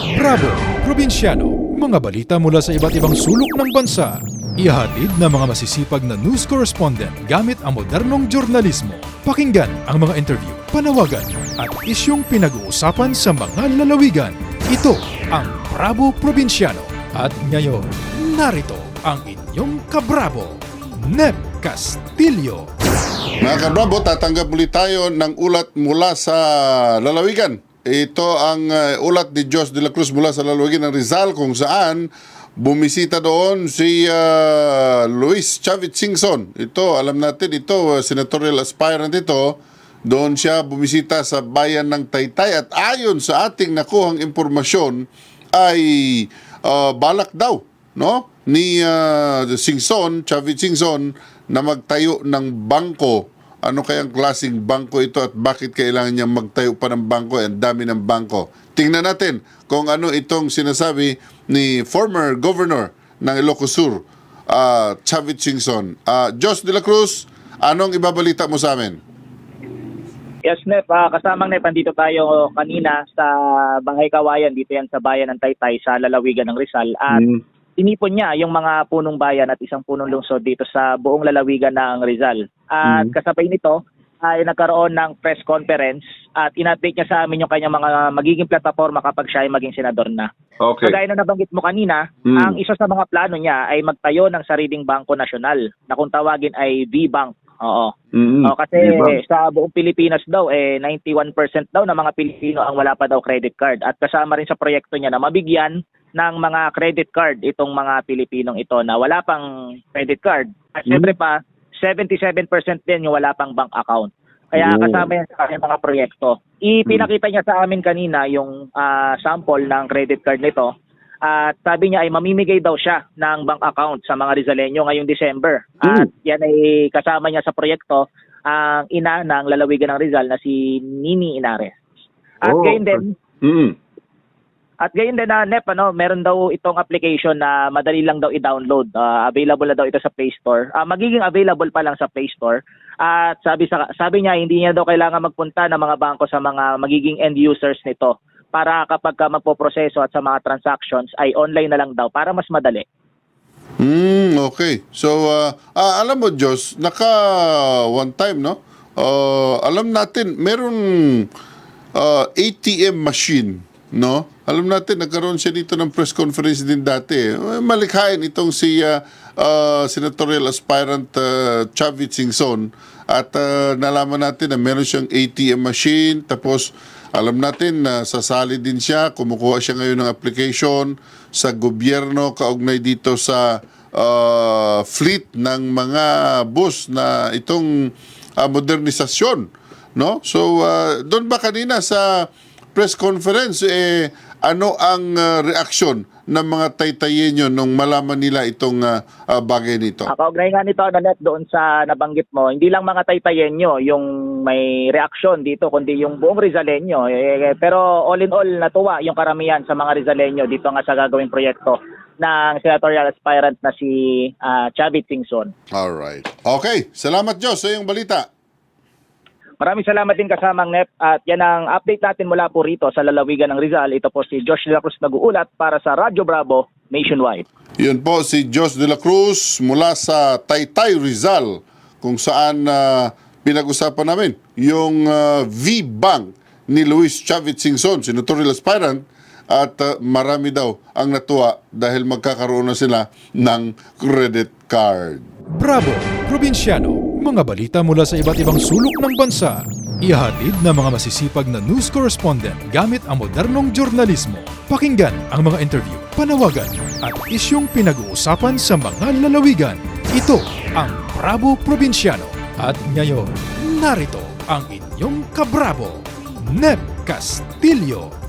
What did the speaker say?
Bravo, Probinsyano, mga balita mula sa iba't ibang sulok ng bansa. Ihatid ng mga masisipag na news correspondent gamit ang modernong jurnalismo. Pakinggan ang mga interview, panawagan at isyong pinag-uusapan sa mga lalawigan. Ito ang Bravo Probinsyano. At ngayon, narito ang inyong kabravo, Nep Castillo. Mga kabrabo, tatanggap muli tayo ng ulat mula sa lalawigan. Ito ang uh, ulat ni Jos de la Cruz mula sa lalawigan ng Rizal kung saan bumisita doon si uh, Luis Chavit Singson. Ito, alam natin, ito, uh, senatorial aspirant ito. Doon siya bumisita sa bayan ng Taytay at ayon sa ating nakuhang impormasyon ay uh, balak daw no ni uh, Singson, Chavit Singson na magtayo ng bangko. Ano kayang klaseng bangko ito at bakit kailangan niya magtayo pa ng bangko? Ang dami ng bangko. Tingnan natin kung ano itong sinasabi ni former governor ng Ilocos Sur, uh, Chavit Singson. Uh, Jos de la Cruz, anong ibabalita mo sa amin? Yes, Nep. Ah, kasamang Nep, andito tayo kanina sa Bangay Kawayan. Dito yan sa bayan ng Taytay sa lalawigan ng Rizal. At tinipon niya yung mga punong bayan at isang punong lungsod dito sa buong lalawigan ng Rizal. At kasabay nito ay nagkaroon ng press conference at in-update niya sa amin yung kanyang mga magiging plataforma kapag siya ay maging senador na. Okay. Kagaya na nabanggit mo kanina, Mm. ang isa sa mga plano niya ay magtayo ng sariling bangko nasyonal na kung tawagin ay V-Bank. Oo. Mm. Oh, kasi sa buong Pilipinas daw eh 91% daw ng mga Pilipino ang wala pa daw credit card at kasama rin sa proyekto niya na mabigyan ng mga credit card itong mga Pilipinong ito na wala pang credit card. At syempre pa 77% din yung wala pang bank account. Kaya Oh. kasama yan sa kanyang mga proyekto. Ipinakita niya sa amin kanina yung ah, sample ng credit card nito. At sabi niya ay mamimigay daw siya ng bank account sa mga Rizaleño ngayong December. At yan ay kasama niya sa proyekto ang ina ng lalawigan ng Rizal na si Nini Inares. At Oh, gayon din, Mm. At gayon din na NEP, ano, meron daw itong application na madali lang daw i-download. Ah, available na daw ito sa Play Store. Ah, magiging available pa lang sa Play Store. At sabi sa sabi niya hindi niya daw kailangan magpunta ng mga bangko sa mga magiging end users nito para kapag ka magpoproseso at sa mga transactions ay online na lang daw para mas madali. Mm, okay. So, uh, ah, alam mo, Diyos, naka one time, no? Uh, alam natin, meron uh, ATM machine, no? Alam natin, nagkaroon siya dito ng press conference din dati. Eh, Malikhain itong si uh, uh, senatorial aspirant uh, Chavit Singson at uh, nalaman natin na meron siyang ATM machine tapos alam natin na sasali din siya, kumukuha siya ngayon ng application sa gobyerno kaugnay dito sa uh, fleet ng mga bus na itong uh, modernisasyon, no? So uh, doon ba kanina sa press conference eh ano ang uh, reaksyon ng mga Taytayenyo nung malaman nila itong uh, uh, bagay nito? Ah, kaugnay nga nito, Nanette, doon sa nabanggit mo, hindi lang mga Taytayenyo yung may reaksyon dito, kundi yung buong Rizaleño. Eh, pero all in all, natuwa yung karamihan sa mga Rizaleño dito nga sa gagawing proyekto ng senatorial aspirant na si ah, Chavit Singson. All right. Okay, salamat Diyos sa iyong balita. Maraming salamat din kasamang NEP at yan ang update natin mula po rito sa lalawigan ng Rizal. Ito po si Josh de la Cruz nag-uulat para sa Radyo Bravo Nationwide. Yun po si Jos de la Cruz mula sa Taytay Rizal kung saan ah, pinag-usapan namin yung ah, V-Bank ni Luis Chavit Singson, senatorial aspirant at ah, marami daw ang natuwa dahil magkakaroon na sila ng credit card. Bravo, Probinsyano, mga balita mula sa iba't ibang sulok ng bansa. Ihatid ng mga masisipag na news correspondent gamit ang modernong jurnalismo. Pakinggan ang mga interview, panawagan at isyong pinag-uusapan sa mga lalawigan. Ito ang Bravo Probinsyano. At ngayon, narito ang inyong kabravo, Nep Castillo.